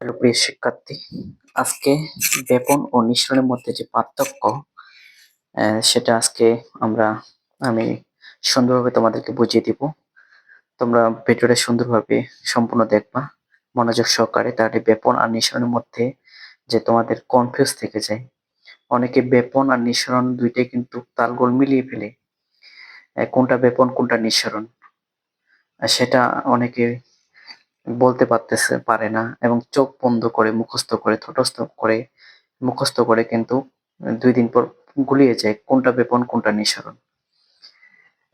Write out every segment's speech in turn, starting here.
প্রিয় শিক্ষার্থী, আজকে বেপন ও নিঃসরণের মধ্যে যে পার্থক্য সেটা আজকে আমরা, আমি সুন্দরভাবে তোমাদেরকে বুঝিয়ে দিব। তোমরা ভিডিওটা সুন্দরভাবে সম্পূর্ণ দেখবা, মনোযোগ সহকারে। তাহলে বেপন আর নিঃসরণের মধ্যে যে তোমাদের কনফিউজ থেকে যায়, অনেকে বেপন আর নিঃসরণ দুইটাই কিন্তু তালগোল মিলিয়ে ফেলে। কোনটা বেপন কোনটা নিঃসরণ সেটা অনেকে বলতে পারতেছে পারে না এবং চোখ বন্ধ করে, মুখস্থ করে, ঠোঁটস্থ করে, মুখস্থ করে কিন্তু দুই দিন পর গুলিয়ে যায় কোনটা বেপন, কোনটা নিঃসরণ।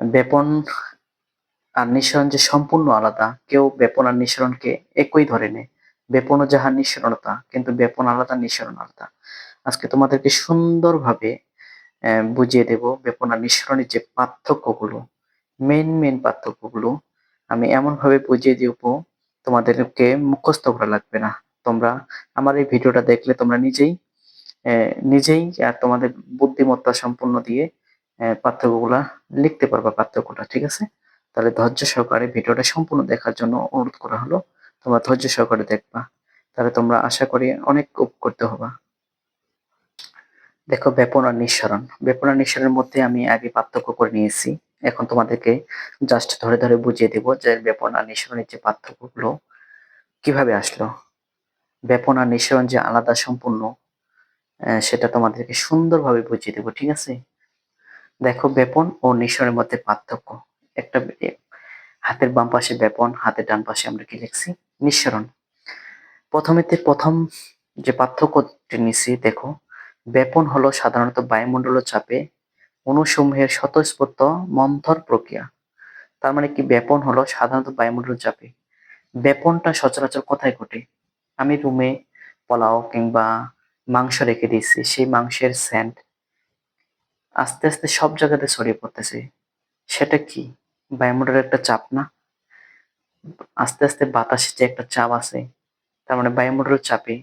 বেপন আর নিঃসরণ যে সম্পূর্ণ আলাদা, কেউ বেপন আর নিঃসরণকে একই ধরে নেয়। বেপন ও যাহা নিঃসরণতা, কিন্তু বেপন আলাদা, নিঃসরণ আলাদা। আজকে তোমাদেরকে সুন্দরভাবে বুঝিয়ে দেব বেপন আর নিঃসরণের যে পার্থক্যগুলো মেন মেন পার্থক্যগুলো। আমি এমনভাবে বুঝিয়ে দিব তোমাদেরকে মুখস্থ করা লাগবে না। তোমরা আমার এই ভিডিওটা দেখলে তোমরা নিজেই নিজেই আর তোমাদের বুদ্ধিমত্তা সম্পূর্ণ দিয়ে পার্থক্যগুলা লিখতে পারবা পার্থক্যটা, ঠিক আছে? তাহলে ধৈর্য সহকারে ভিডিওটা সম্পূর্ণ দেখার জন্য অনুরোধ করা হলো, তোমরা ধৈর্য সহকারে দেখবা। তাহলে তোমরা আশা করি অনেক উপকৃত হবা। দেখো বেপন আর নিঃসরণ। বেপন আর নিঃসরণের মধ্যে আমি আগে পার্থক্য করে নিয়েছি। এখন তোমাদেরকে জাস্ট ধরে ধরে বুঝিয়ে দিব যে বেপন আর নিঃসরণের যে পার্থক্যগুলো কীভাবে আসলো। বেপন আর নিঃসরণ যে আলাদা সম্পূর্ণ সেটা তোমাদেরকে সুন্দরভাবে বুঝিয়ে দেবো, ঠিক আছে? দেখো, বেপন ও নিঃসরণের মধ্যে পার্থক্য। একটা হাতের বাম পাশে বেপন, হাতের ডান পাশে আমরা কি লিখছি? নিঃসরণ। প্রথমেতে প্রথম যে পার্থক্যটি নিছি, দেখো, বেপন হলো সাধারণত বায়ুমণ্ডল চাপে অণুসমূহের স্বতঃস্ফূর্ত মন্থর প্রক্রিয়া। তার মানে কি? বেপন হলো সাধারণত বায়ুমণ্ডল চাপে। বেপনটা সচরাচর কোথায় ঘটে? আমি রুমে পোলাও কিংবা মাংস রেখে দিয়েছি, সেই মাংসের স্যান্ড আস্তে আস্তে সব জায়গাতে ছড়িয়ে পড়তেছে। সেটা কি? বায়ুমণ্ডলের একটা চাপ না? আস্তে আস্তে বাতাসে যে একটা চাপ আছে, তার মানে বায়ুমণ্ডলের চাপে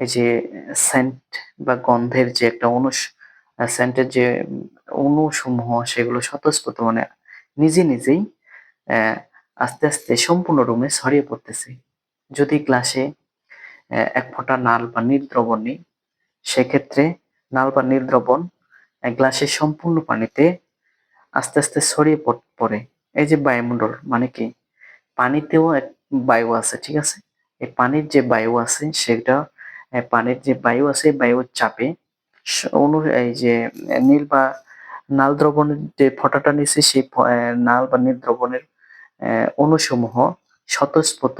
এই যে সেন্ট বা গন্ধের যে একটা অনু সেন্টের যে অণুসমূহ সেগুলো স্বতঃস্ফূর্ত মানে নিজে নিজেই আস্তে আস্তে সম্পূর্ণ রুমে ছড়িয়ে পড়তেছে। যদি গ্লাসে এক ফোঁটা নাল বা নীল দ্রবণ নিই সেক্ষেত্রে নাল বা নীল দ্রবণ আহ, গ্লাসের সম্পূর্ণ পানিতে আস্তে আস্তে ছড়িয়ে পড়- এই যে বায়ুমণ্ডল মানে কি? পানিতেও এক বায়ু আছে ঠিক আছে? এই পানির যে বায়ু আছে সেটা পানির যে বায়ু আছে বায়ুর চাপে এই যে নীল বা নাল দ্রবণের যে ফোঁটাটা নিচ্ছে সেই নাল বা নীল দ্রবণের আহ, অণুসমূহ স্বতঃস্ফূর্ত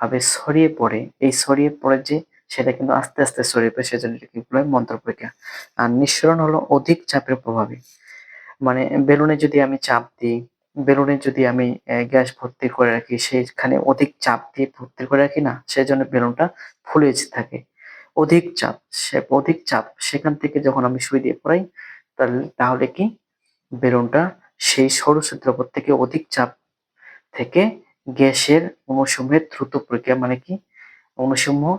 ভাবে ছড়িয়ে পড়ে। এই ছড়িয়ে পড়ে যে সেটা কিন্তু আস্তে আস্তে ছড়িয়ে পড়ে সেজন্য এটাকে বলা মন্ত্র প্রক্রিয়া আর নিঃসরণ হলো অধিক চাপের প্রভাবে। মানে বেলুনে যদি আমি চাপ দিই বেলুনে যদি আমি গ্যাস ভর্তি করে রাখি সেখানে অধিক চাপ দিয়ে ভর্তি করে রাখি না সেজন্য বেলুনটা ফুলে থাকে। অধিক চাপ, সে অধিক চাপ সেখান থেকে যখন আমি সুই দিয়ে পড়াই তাহলে তাহলে কি? বেলুনটা সেই সরু ছিদ্রপথ থেকে অধিক চাপ থেকে গ্যাসের অণুসমূহের দ্রুত প্রক্রিয়া মানে কি? অণুসমূহ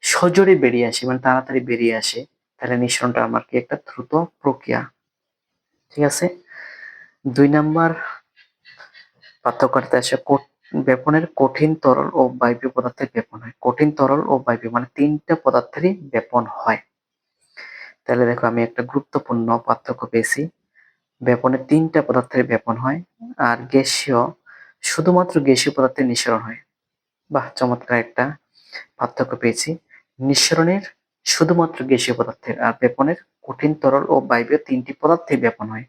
সজোরে বেরিয়ে আসে মানে তাড়াতাড়ি বেরিয়ে আসে, তাহলে নিঃসরণটা আমার কি একটা দ্রুত প্রক্রিয়া। ঠিক আছে? দুই নাম্বার পার্থক্যটা আছে কঠ- বেপনের কঠিন তরল ও বায়বীয় পদার্থের বেপন হয়। কঠিন তরল ও বায়বীয় মানে তিনটা পদার্থেরই বেপন হয়। তাহলে দেখো আমি একটা গুরুত্বপূর্ণ পার্থক্য পেয়েছি। বেপনে তিনটা পদার্থের বেপন হয় আর গ্যাসীয়, শুধুমাত্র গ্যাসীয় পদার্থের নিঃসরণ হয়। বাহ, চমৎকার একটা পার্থক্য পেয়েছি। নিঃসরণের শুধুমাত্র গ্যাসীয় পদার্থের আর বেপনের কঠিন তরল ও বায়বীয় তিনটি পদার্থের বেপন হয়।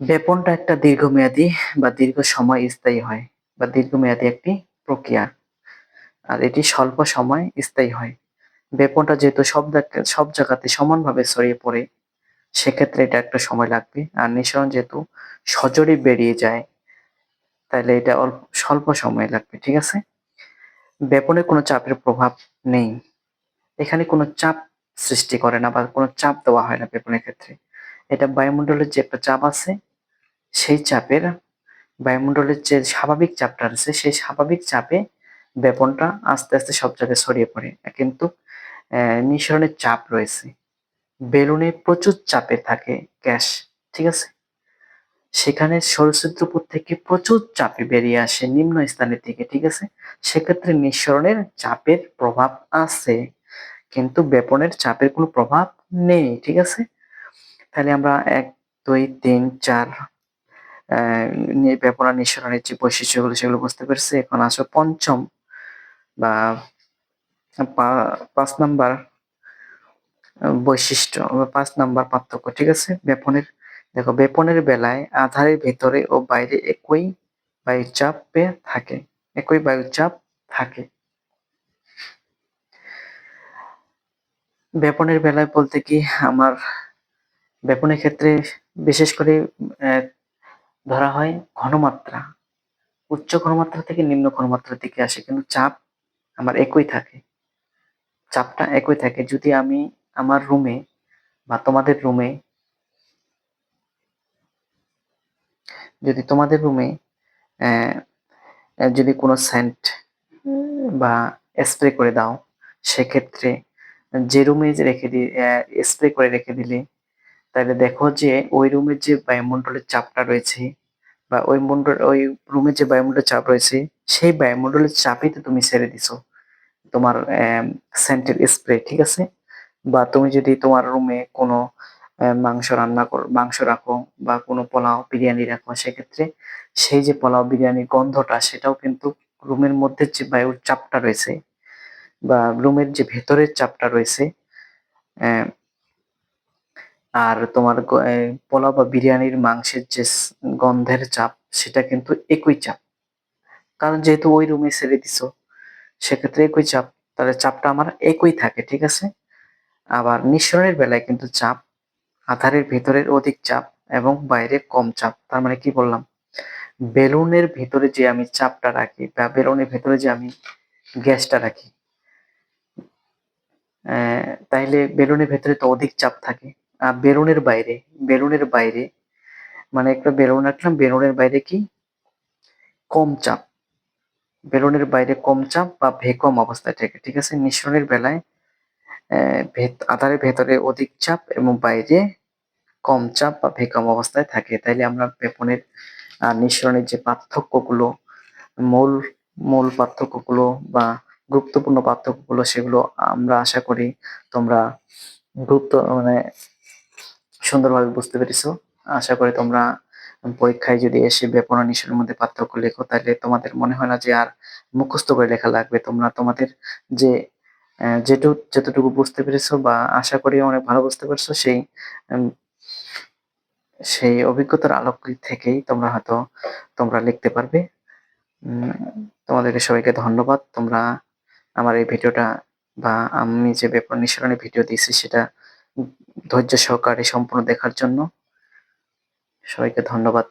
বেপনটা একটা দীর্ঘমেয়াদী বা দীর্ঘ সময় স্থায়ী হয় বা দীর্ঘমেয়াদী একটি প্রক্রিয়া। আর এটি স্বল্প সময় স্থায়ী হয়। বেপনটা যেহেতু সব সব জায়গাতে সমানভাবে ছড়িয়ে পড়ে, সেক্ষেত্রে এটা একটা সময় লাগবে। আর নিঃসরণ যেহেতু সজোরে বেরিয়ে যায় তাহলে এটা অল্প, স্বল্প সময় লাগবে, ঠিক আছে? বেপনে কোনো চাপের প্রভাব নেই। এখানে কোনো চাপ সৃষ্টি করে না বা কোনো চাপ দেওয়া হয় না বেপনের ক্ষেত্রে। এটা বায়ুমণ্ডলের যে একটা চাপ আছে সেই চাপের বায়ুমণ্ডলের যে স্বাভাবিক চাপটা আছে সেই স্বাভাবিক চাপে বেপনটা আস্তে আস্তে সব জায়গায় ছড়িয়ে পড়ে। কিন্তু নিঃসরণের চাপ রয়েছে। বেলুনে প্রচুর চাপে থাকে গ্যাস, ঠিক আছে? সেখানে সরস্বতীপুর থেকে প্রচুর চাপে বেরিয়ে আসে নিম্ন স্থানের থেকে, ঠিক আছে? সেক্ষেত্রে নিঃসরণের চাপের প্রভাব আছে, কিন্তু বেপনের চাপের কোনো প্রভাব নেই, ঠিক আছে? তাহলে আমরা এক, দুই, তিন, চার আর নিঃসরণের যে বৈশিষ্ট্যগুলো সেগুলো বুঝতে পেরেছি। এখন আসো পঞ্চম বা পাঁচ নাম্বার বৈশিষ্ট্য বা পাঁচ নাম্বার পার্থক্য, ঠিক আছে? বেপনের দেখো বেপনের বেলায় আধারের ভেতরে ও বাইরে একই বায়ুচাপে থাকে, একই বায়ুচাপ থাকে। বেপনের বেলায় বলতে কি, আমার বেপনের ক্ষেত্রে বিশেষ করে ধরা হয় ঘনমাত্রা। উচ্চ ঘনমাত্রা থেকে নিম্ন ঘনমাত্রার দিকে আসে, কিন্তু চাপ আমার একই থাকে। চাপটা একই থাকে। যদি আমি আমার রুমে বা তোমাদের রুমে যদি তোমাদের রুমে যদি কোনো সেন্ট বা স্প্রে করে দাও, সেক্ষেত্রে যে রুমে রেখে দিয়ে স্প্রে করে রেখে দিলে তাহলে দেখো যে ওই রুমের যে বায়ুমণ্ডলের চাপটা রয়েছে বা ওই মন্ডল, ওই রুমের যে বায়ুমণ্ডলের চাপ রয়েছে, সেই বায়ুমণ্ডলের চাপই তো তুমি ছেড়ে দিছো তোমার সেন্টের স্প্রে ঠিক আছে? বা তুমি যদি তোমার রুমে কোনো মাংস রান্না করো, মাংস রাখো বা কোনো পোলাও বিরিয়ানি রাখো, সেক্ষেত্রে সেই যে পোলাও বিরিয়ানির গন্ধটা, সেটাও কিন্তু রুমের মধ্যে যে বায়ুর চাপটা রয়েছে বা রুমের যে ভেতরের চাপটা রয়েছে আর তোমার পোলাও বা বিরিয়ানির মাংসের যে গন্ধের চাপ, সেটা কিন্তু একই চাপ। কারণ যেহেতু ওই রুমে ছেড়ে দিছো, সেক্ষেত্রে একই চাপ। তাহলে চাপটা আমার একই থাকে, ঠিক আছে? আবার নিঃসরণের বেলায় কিন্তু চাপ, আধারের ভেতরের অধিক চাপ এবং বাইরে কম চাপ। তার মানে কি বললাম? বেলুনের ভেতরে যে আমি চাপটা রাখি বা বেলুনের ভেতরে যে আমি গ্যাসটা রাখি তাইলে বেলুনের ভেতরে তো অধিক চাপ থাকে। বেলুনের বাইরে বেলুনের বাইরে মানে একটা বেলুন রাখলাম বেলুনের বাইরে কি? কম চাপ। বেলুনের বাইরে কম চাপ বা ভেকম অবস্থায় থাকে, ঠিক আছে? মিশ্রণের বেলায় আধারের ভেতরে অধিক চাপ এবং বাইরে কম চাপ বা ভেকম অবস্থায় থাকে। তাইলে আমরা বেপনের মিশ্রণের যে পার্থক্যগুলো, মূল মূল পার্থক্যগুলো বা গুরুত্বপূর্ণ পার্থক্যগুলো, সেগুলো আমরা আশা করি তোমরা গুরুত্ব মানে সুন্দরভাবে বুঝতে পেরেছ। আশা করি তোমরা পরীক্ষায় যদি এসে বেপনা নিঃসরণের মধ্যে পার্থক্য লেখো, তাহলে তোমাদের মনে হয় না যে আর মুখস্থ করে লেখা লাগবে। তোমরা তোমাদের যে যেটুকু যতটুকু বুঝতে পেরেছ বা আশা করি অনেক ভালো বুঝতে পারছ, সেই সেই অভিজ্ঞতার আলোক থেকেই তোমরা হয়তো তোমরা লিখতে পারবে। তোমাদেরকে সবাইকে ধন্যবাদ। তোমরা আমার এই ভিডিওটা বা আমি যে ব্যাপার নিঃসরণের ভিডিও দিয়েছি, সেটা ধৈর্য সহকারে সম্পূর্ণ দেখার জন্য সবাইকে ধন্যবাদ।